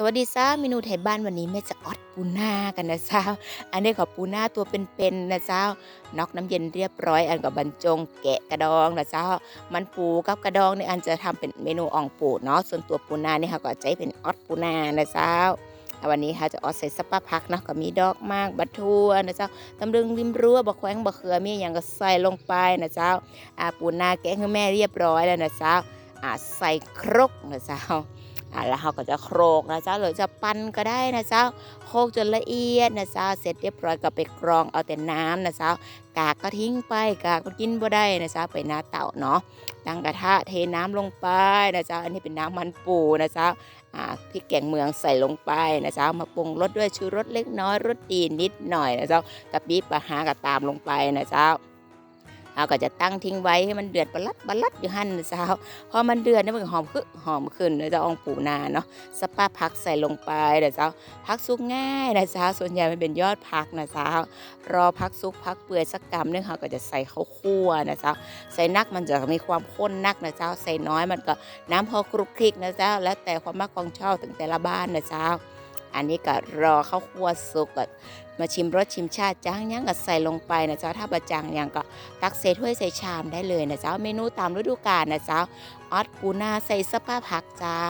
สวัสดีจ้าเมนูไทยบ้านวันนี้แม่จะออดปูนากันนะเจ้าอันนี้ขอปูนาตัวเป็นๆนะเจ้านอกน้ำเย็นเรียบร้อย อันกับบรรจงแกะกระดองนะเจ้า มันปูกับกระดองในยอันจะทำเป็นเมนูอ่องปูเนาะส่วนตัวปูนาเนี่ยค่ะก็จะเป็นออดปูนานะเจ้าวันนี้ค่ะจะออดใส่สปาพักนะก็มีดอกมากบัตทัวนะเจ้าตำลึงริมรั้วบะแขวงบะเขือมีอย่างก็ใส่ลงไปนะเจ้าอะปูนาแกะให้แม่เรียบร้อยแล้วนะเจ้าอะใส่ครกนะเจ้า อะแล้วเราก็จะโครกนะเจ้าหรือจะปั้นก็ได้นะเจ้าโครกจนละเอียดนะเจ้าเสร็จเรียบร้อยก็ไปกรองเอาแต่น้ำนะเจ้ากากก็ทิ้งไปกากก็กินบ่ได้นะเจ้าไปหน้าเต่าเนาะตั้งกระทะเทน้ำลงไปนะเจ้าอันนี้เป็นน้ำมันปูนะเจ้าอ่าพริกแกงเมืองใส่ลงไปนะเจ้ามาปรุงรสด้วยชูรสเล็กน้อยรสดีนิดหน่อยนะเจ้ากะปิปะหากะตามลงไปนะเจ้า เราก็จะตั้งทิ้งไว้ให้มันเดือดบลัดบลัดอยู่หั่นนะเจ้าพอมันเดือดนี่มันหอมขึ้นหอมขึ้นนะเจ้าอองปูนาเนาะสปาผักใส่ลงไปนะเจ้าผักสุกง่ายนะเจ้าส่วนใหญ่มันเป็นยอดผักนะเจ้ารอผักสุกผักเปื่อยสักกำนึงค่ะก็จะใส่ข้าวคั่วนะเจ้าใส่นักมันจะมีความข้นนักนะเจ้าใส่น้อยมันก็น้ำพอกรุกคลิกนะเจ้าแล้วแต่ความมักของชอบถึงแต่ละบ้านนะเจ้า อันนี้ก็รอข้าวคั่วสุกก็มาชิมรสชิมชาติจ้างยังก็ใส่ลงไปนะเจ้าถ้าประจังยังก็ตักใส่ถ้วยใส่ชามได้เลยนะเจ้าเมนูตามฤดูกาลนะเจ้าออดปูนาใส่สปาผักเจ้า